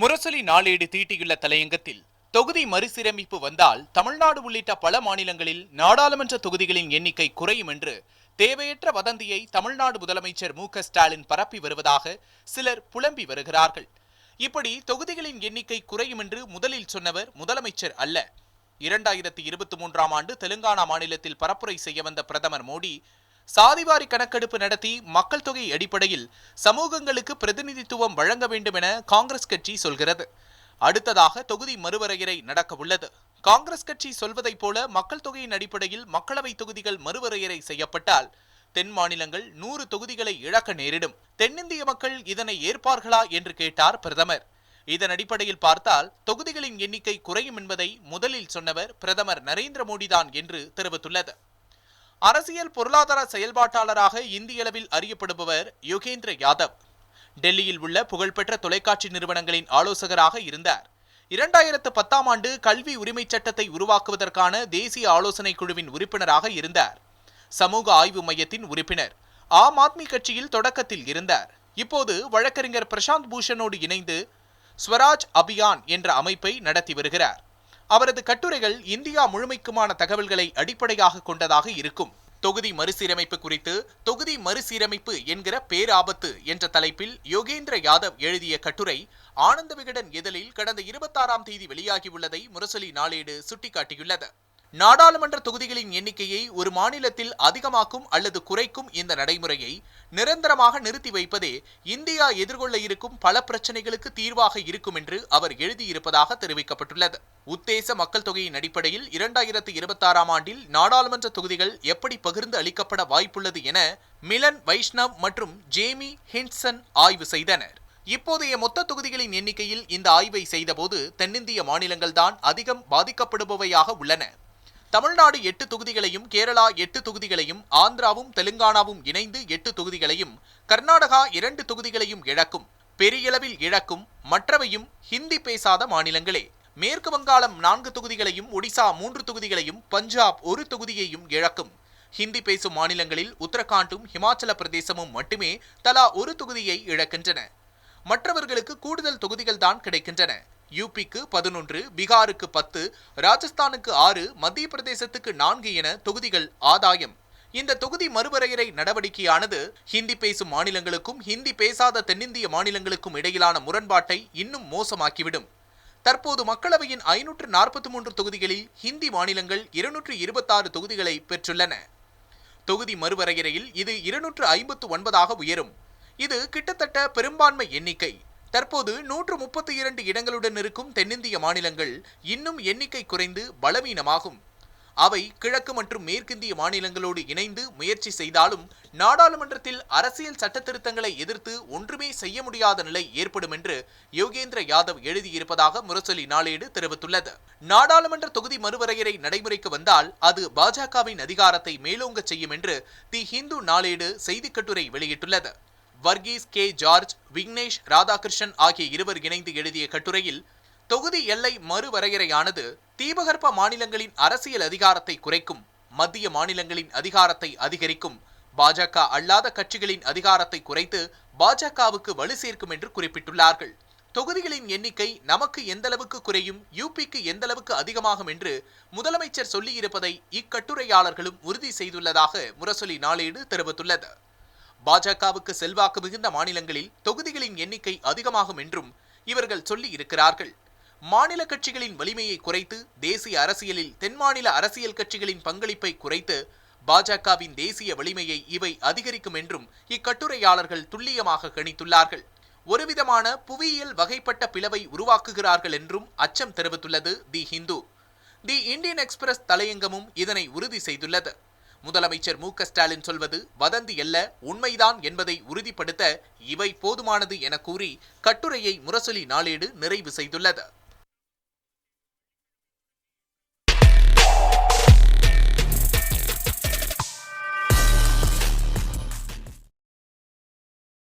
முரசொலி நாளேடு தீட்டியுள்ள தலையங்கத்தில் தொகுதி மறுசீரமைப்பு வந்தால் தமிழ்நாடு உள்ளிட்ட பல மாநிலங்களில் நாடாளுமன்ற தொகுதிகளின் எண்ணிக்கை குறையும் என்று தேவையற்ற வதந்தியை தமிழ்நாடு முதலமைச்சர் மு க ஸ்டாலின் பரப்பி வருவதாக சிலர் புலம்பி வருகிறார்கள். இப்படி தொகுதிகளின் எண்ணிக்கை குறையும் என்று முதலில் சொன்னவர் முதலமைச்சர் அல்ல. இரண்டாயிரத்தி இருபத்தி மூன்றாம் ஆண்டு தெலுங்கானா மாநிலத்தில் பரப்புரை செய்ய வந்த பிரதமர் மோடி சாதிவாரி கணக்கெடுப்பு நடத்தி மக்கள் தொகை அடிப்படையில் சமூகங்களுக்கு பிரதிநிதித்துவம் வழங்க வேண்டும் என காங்கிரஸ் கட்சி சொல்கிறது. அடுத்ததாக தொகுதி மறுவரையறை நடக்க உள்ளது காங்கிரஸ் கட்சி சொல்வதைப் போல மக்கள் தொகையின் அடிப்படையில் மக்களவை தொகுதிகள் மறுவரையறை செய்யப்பட்டால் தென் மாநிலங்கள் நூறு தொகுதிகளை இழக்க நேரிடும். தென்னிந்திய மக்கள் இதனை ஏற்பார்களா என்று கேட்டார் பிரதமர். இதன் அடிப்படையில் பார்த்தால் தொகுதிகளின் எண்ணிக்கை குறையும் என்பதை முதலில் சொன்னவர் பிரதமர் நரேந்திர மோடிதான் என்று தெரிவித்துள்ளது. அரசியல் பொருளாதார செயல்பாட்டாளராக இந்தியளவில் அறியப்படுபவர் யோகேந்திர யாதவ். டெல்லியில் உள்ள புகழ்பெற்ற தொலைக்காட்சி நிறுவனங்களின் ஆலோசகராக இருந்தார். இரண்டாயிரத்து பத்தாம் ஆண்டு கல்வி உரிமைச் சட்டத்தை உருவாக்குவதற்கான தேசிய ஆலோசனைக் குழுவின் உறுப்பினராக இருந்தார். சமூக ஆய்வு மையத்தின் உறுப்பினர் ஆம் ஆத்மி கட்சியில் தொடக்கத்தில் இருந்தார். இப்போது வழக்கறிஞர் பிரசாந்த் பூஷனோடு இணைந்து ஸ்வராஜ் அபியான் என்ற அமைப்பை நடத்தி வருகிறார். அவரது கட்டுரைகள் இந்தியா முழுமைக்குமான தகவல்களை அடிப்படையாக கொண்டதாக இருக்கும். தொகுதி மறுசீரமைப்பு குறித்து தொகுதி மறுசீரமைப்பு என்கிற பேராபத்து என்ற தலைப்பில் யோகேந்திர யாதவ் எழுதிய கட்டுரை ஆனந்த விகடன் இதழில் கடந்த இருபத்தாறாம் தேதி வெளியாகியுள்ளதை முரசொலி நாளேடு சுட்டிக்காட்டியுள்ளது. நாடாளுமன்ற தொகுதிகளின் எண்ணிக்கையை ஒரு மாநிலத்தில் அதிகமாக்கும் அல்லது குறைக்கும் இந்த நடைமுறையை நிரந்தரமாக நிறுத்தி வைப்பதே இந்தியா எதிர்கொள்ள இருக்கும் பல பிரச்சனைகளுக்கு தீர்வாக இருக்கும் என்று அவர் எழுதியிருப்பதாக தெரிவிக்கப்பட்டுள்ளது. உத்தேச மக்கள் தொகையின் அடிப்படையில் இரண்டாயிரத்து இருபத்தாறாம் ஆண்டில் நாடாளுமன்ற தொகுதிகள் எப்படி பகிர்ந்து அளிக்கப்பட வாய்ப்புள்ளது என மிலன் வைஷ்ணவ் மற்றும் ஜேமி ஹின்சன் ஆய்வு செய்தனர். இப்போதைய மொத்த தொகுதிகளின் எண்ணிக்கையில் இந்த ஆய்வை செய்தபோது தென்னிந்திய மாநிலங்கள்தான் அதிகம் பாதிக்கப்படுபவையாக உள்ளன. தமிழ்நாடு எட்டு தொகுதிகளையும் கேரளா எட்டு தொகுதிகளையும் ஆந்திராவும் தெலுங்கானாவும் இணைந்து எட்டு தொகுதிகளையும் கர்நாடகா இரண்டு தொகுதிகளையும் இழக்கும் பெரியளவில் இழக்கும் மற்றவையும் ஹிந்தி பேசாத மாநிலங்களே. மேற்கு வங்காளம் நான்கு தொகுதிகளையும் ஒடிசா மூன்று தொகுதிகளையும் பஞ்சாப் ஒரு தொகுதியையும் இழக்கும். ஹிந்தி பேசும் மாநிலங்களில் உத்தரகாண்டும் ஹிமாச்சல பிரதேசமும் மட்டுமே தலா ஒரு தொகுதியை இழக்கின்றன. மற்றவர்களுக்கு கூடுதல் தொகுதிகள் தான் கிடைக்கின்றன. யூபிக்கு பதினொன்று பீகாருக்கு பத்து ராஜஸ்தானுக்கு ஆறு மத்திய பிரதேசத்துக்கு நான்கு என தொகுதிகள் ஆதாயம். இந்த தொகுதி மறுவரையறை நடவடிக்கையானது ஹிந்தி பேசும் மாநிலங்களுக்கும் ஹிந்தி பேசாத தென்னிந்திய மாநிலங்களுக்கும் இடையிலான முரண்பாட்டை இன்னும் மோசமாக்கிவிடும். தற்போது மக்களவையின் ஐநூற்று நாற்பத்தி மூன்று தொகுதிகளில் ஹிந்தி மாநிலங்கள் இருநூற்று இருபத்தாறு தொகுதிகளை பெற்றுள்ளன. தொகுதி மறுவரையறையில் இது இருநூற்று ஐம்பத்து ஒன்பதாக உயரும். இது கிட்டத்தட்ட பெரும்பான்மை எண்ணிக்கை. தற்போது நூற்று முப்பத்தி இரண்டு இடங்களுடன் இருக்கும் தென்னிந்திய மாநிலங்கள் இன்னும் எண்ணிக்கை குறைந்து பலவீனமாகும். அவை கிழக்கு மற்றும் மேற்கிந்திய மாநிலங்களோடு இணைந்து முயற்சி செய்தாலும் நாடாளுமன்றத்தில் அரசியல் சட்டத்திருத்தங்களை எதிர்த்து ஒன்றுமே செய்ய முடியாத நிலை ஏற்படும் என்று யோகேந்திர யாதவ் எழுதியிருப்பதாக முரசொலி நாளேடு தெரிவித்துள்ளது. நாடாளுமன்ற தொகுதி மறுவரையறை நடைமுறைக்கு வந்தால் அது பாஜகவின் அதிகாரத்தை மேலோங்கச் செய்யும் என்று தி ஹிந்து நாளேடு செய்திக் கட்டுரை வெளியிட்டுள்ளது. வர்கீஸ் கே. ஜார்ஜ் விக்னேஷ் ராதாகிருஷ்ணன் ஆகிய இருவர் இணைந்து எழுதிய கட்டுரையில் தொகுதி எல்லை மறுவரையறையானது தீபகற்ப மாநிலங்களின் அரசியல் அதிகாரத்தை குறைக்கும் மத்திய மாநிலங்களின் அதிகாரத்தை அதிகரிக்கும் பாஜக அல்லாத கட்சிகளின் அதிகாரத்தை குறைத்து பாஜகவுக்கு வலு சேர்க்கும் என்று குறிப்பிட்டுள்ளார்கள். தொகுதிகளின் எண்ணிக்கை நமக்கு எந்தளவுக்கு குறையும் யூபிக்கு எந்தளவுக்கு அதிகமாகும் என்று முதலமைச்சர் சொல்லியிருப்பதை இக்கட்டுரையாளர்களும் உறுதி செய்துள்ளதாக முரசொலி நாளேடு தெரிவித்துள்ளது. பாஜகவுக்கு செல்வாக்கு மிகுந்த மாநிலங்களில் தொகுதிகளின் எண்ணிக்கை அதிகமாகும் என்றும் இவர்கள் சொல்லி இருக்கிறார்கள் மாநில கட்சிகளின் வலிமையை குறைத்து தேசிய அரசியலில் தென் மாநில அரசியல் கட்சிகளின் பங்களிப்பை குறைத்து பாஜகவின் தேசிய வலிமையை இவை அதிகரிக்கும் என்றும் இக்கட்டுரையாளர்கள் துல்லியமாக கணித்துள்ளார்கள். ஒருவிதமான புவியியல் வகைப்பட்ட பிளவை உருவாக்குகிறார்கள் என்றும் அச்சம் தெரிவித்துள்ளது the Hindu. The Indian Express தலையங்கமும் இதனை உறுதி செய்துள்ளது. முதலமைச்சர் மு ஸ்டாலின் சொல்வது வதந்தி அல்ல உண்மைதான் என்பதை உறுதிப்படுத்த இவை போதுமானது என கூறி கட்டுரையை முரசொலி நாளேடு நிறைவு செய்துள்ளது.